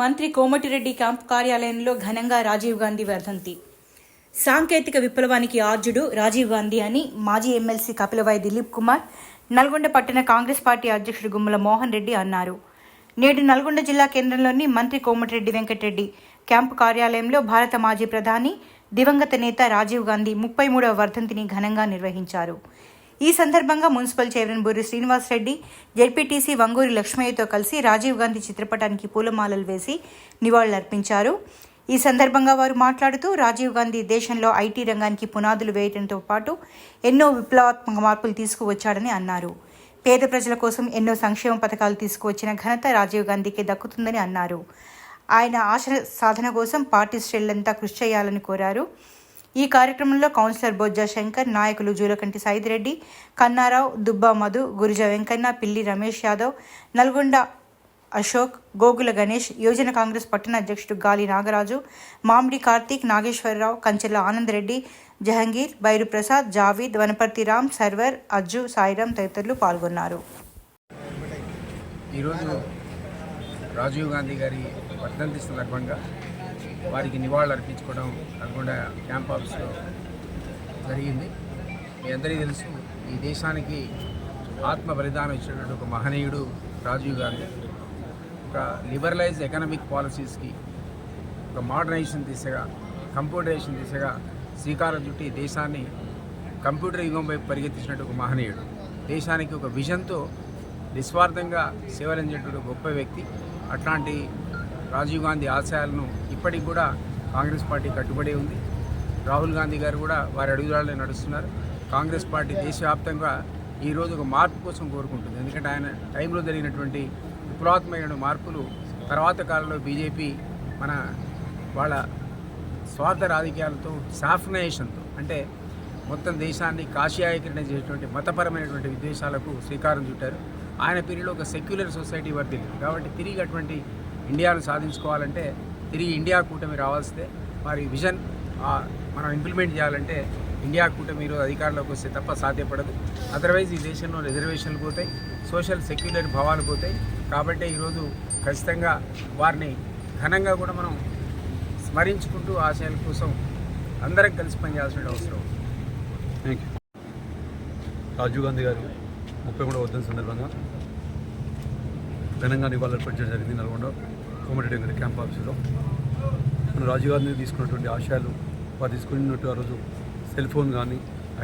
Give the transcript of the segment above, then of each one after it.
మంత్రి కోమటిరెడ్డి క్యాంప్ కార్యాలయంలో ఘనంగా రాజీవ్ గాంధీ వర్ధంతి. సాంకేతిక విప్లవానికి ఆర్జుడు రాజీవ్ గాంధీ అని మాజీ ఎమ్మెల్సీ కపిలవాయి దిలీప్ కుమార్ నల్గొండ పట్టణ కాంగ్రెస్ పార్టీ అధ్యక్షుడు గుమ్మల మోహన్ రెడ్డి అన్నారు. నేడు నల్గొండ జిల్లా కేంద్రంలోని మంత్రి కోమటిరెడ్డి వెంకటరెడ్డి క్యాంపు కార్యాలయంలో భారత మాజీ ప్రధాని దివంగత నేత రాజీవ్ గాంధీ ముప్పై మూడవ వర్ధంతిని ఘనంగా నిర్వహించారు. ఈ సందర్భంగా municipal chairman Boori Srinivas Reddy ZPTC Vanguri లక్ష్మయ్యతో కలిసి రాజీవ్ గాంధీ చిత్రపటానికి పూలమాలలు వేసి నివాళులర్పించారు. ఈ సందర్భంగా వారు మాట్లాడుతూ రాజీవ్ గాంధీ దేశంలో ఐటీ రంగానికి పునాదులు వేయడంతో పాటు ఎన్నో విప్లవాత్మక మార్పులు తీసుకువచ్చాడని అన్నారు. పేద ప్రజల కోసం ఎన్నో సంక్షేమ పథకాలు తీసుకువచ్చిన ఘనత రాజీవ్ గాంధీకి దక్కుతుందని అన్నారు. ఆయన ఆశ సాధన కోసం పార్టీ శ్రేళ్ళంతా కృషి చేయాలని కోరారు. ఈ కార్యక్రమంలో కౌన్సిలర్ బొజ్జా శంకర్ నాయకులు జూలకంటి సైదిరెడ్డి కన్నారావు దుబ్బా మధు గురిజ వెంకన్న పిల్లి రమేష్ యాదవ్ నల్గొండ అశోక్ గోగుల గణేష్ యోజన కాంగ్రెస్ పట్టణ అధ్యక్షుడు గాలి నాగరాజు మామిడి కార్తీక్ నాగేశ్వరరావు కంచెల ఆనందరెడ్డి జహంగీర్ బైరు ప్రసాద్ జావీద్ వనపర్తి రామ్ సర్వర్ అజ్జు సాయిరాం తదితరులు పాల్గొన్నారు. ఈరోజు రాజీవ్ గాంధీ గారి వర్ధంతి సందర్భంగా వారికి నివాళులు అర్పించుకోవడం నల్గొండ క్యాంప్ ఆఫీస్లో జరిగింది. మీ అందరికీ తెలుసు ఈ దేశానికి ఆత్మ బలిదానం ఇచ్చినటువంటి ఒక మహనీయుడు రాజీవ్ గాంధీ. ఒక లిబరలైజ్ ఎకనామిక్ పాలసీస్కి ఒక మోడర్నైజేషన్ దిశగా కంప్యూటరైజేషన్ దిశగా శ్రీకారం చుట్టి దేశాన్ని కంప్యూటర్ యుగం వైపు పరిగెత్తించినట్టు ఒక మహనీయుడు. దేశానికి ఒక విజన్తో నిస్వార్థంగా సేవలందించేటువంటి గొప్ప వ్యక్తి. అట్లాంటి రాజీవ్ గాంధీ ఆశయాలను ఇప్పటికి కూడా కాంగ్రెస్ పార్టీ కట్టుబడి ఉంది. రాహుల్ గాంధీ గారు కూడా వారి అడుగుదాడులే నడుస్తున్నారు. కాంగ్రెస్ పార్టీ దేశవ్యాప్తంగా ఈరోజు ఒక మార్పు కోసం కోరుకుంటుంది. ఎందుకంటే ఆయన టైంలో జరిగినటువంటి విప్లవాత్మకమైన మార్పులు తర్వాత కాలంలో బీజేపీ మన వాళ్ళ స్వార్థ రాజకీయాలతో సాఫ్నైజేషన్తో అంటే మొత్తం దేశాన్ని కాషాయకరణ చేసేటువంటి మతపరమైనటువంటి విద్వేషాలకు శ్రీకారం చుట్టారు. ఆయన పీరియడ్లో ఒక సెక్యులర్ సొసైటీ వర్దిల్లి. కాబట్టి తిరిగి అటువంటి ఇండియాను సాధించుకోవాలంటే తిరిగి ఇండియా కూటమి రావాల్సిందే మరి విజన్ మనం ఇంప్లిమెంట్ చేయాలంటే ఇండియా కూటమి ఈరోజు అధికారంలోకి వస్తే తప్ప సాధ్యపడదు. అదర్వైజ్ ఈ దేశంలో రిజర్వేషన్లు పోతాయి సోషల్ సెక్యులర్ భావాలు పోతాయి. కాబట్టి ఈరోజు ఖచ్చితంగా వారిని ఘనంగా కూడా మనం స్మరించుకుంటూ ఆశయాల కోసం అందరం కలిసి పనిచేయాల్సిన అవసరం. థ్యాంక్ యూ రాజీవ్ గాంధీ గారు ముప్పై మూడవ వద్దని సందర్భంగా ఘనంగా నివాళులర్పించడం జరిగింది నల్గొండ. కోమటిరెడ్డి గారి క్యాంప్ ఆఫీసులో. మన రాజీవ్ గాంధీ తీసుకున్నటువంటి ఆశయాలు వారు తీసుకున్నట్టు ఆ రోజు సెల్ ఫోన్ కానీ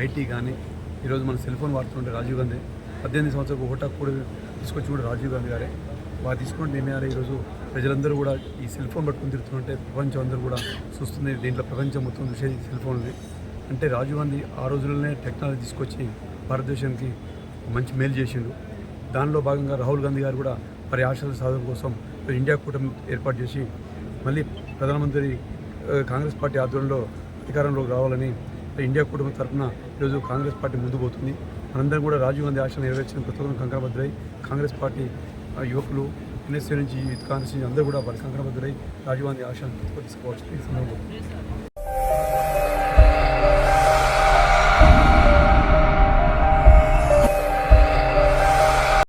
ఐటీ కానీ ఈరోజు మన సెల్ ఫోన్ వాడుతుంటే రాజీవ్ గాంధీ పద్దెనిమిది సంవత్సరాలకు ఓటా కూడా తీసుకొచ్చి కూడా రాజీవ్ గాంధీ గారే. వారు తీసుకున్న నిర్ణయాలు ఈరోజు ప్రజలందరూ కూడా ఈ సెల్ ఫోన్ పట్టుకుని తిరుగుతుంటే ప్రపంచం అందరూ కూడా చూస్తుంది. దీంట్లో ప్రపంచం మొత్తం చూసేది సెల్ ఫోన్ ఉంది అంటే రాజీవ్ గాంధీ ఆ రోజుల్లోనే టెక్నాలజీ తీసుకొచ్చి భారతదేశానికి మంచి మేలు చేసిండు. దానిలో భాగంగా రాహుల్ గాంధీ గారు కూడా మరి ఆశల సాధన కోసం ఇండియా కూటమి ఏర్పాటు చేసి మళ్ళీ ప్రధానమంత్రి కాంగ్రెస్ పార్టీ ఆధ్వర్యంలో అధికారంలోకి రావాలని ఇండియా కూటమి తరఫున ఈరోజు కాంగ్రెస్ పార్టీ ముందు పోతుంది. మనందరం కూడా రాజీవ్ గాంధీ ఆశలు నెరవేర్చిన ప్రతి ఒక్కరు కంకణబద్ధులై కాంగ్రెస్ పార్టీ యువకులు ఎన్ఎస్సీ నుంచి కాంగ్రెస్ నుంచి అందరూ కూడా వారి కంకణబద్ధులై రాజీవ్ గాంధీ ఆశలను తీసుకువచ్చి ఈ సందర్భంలో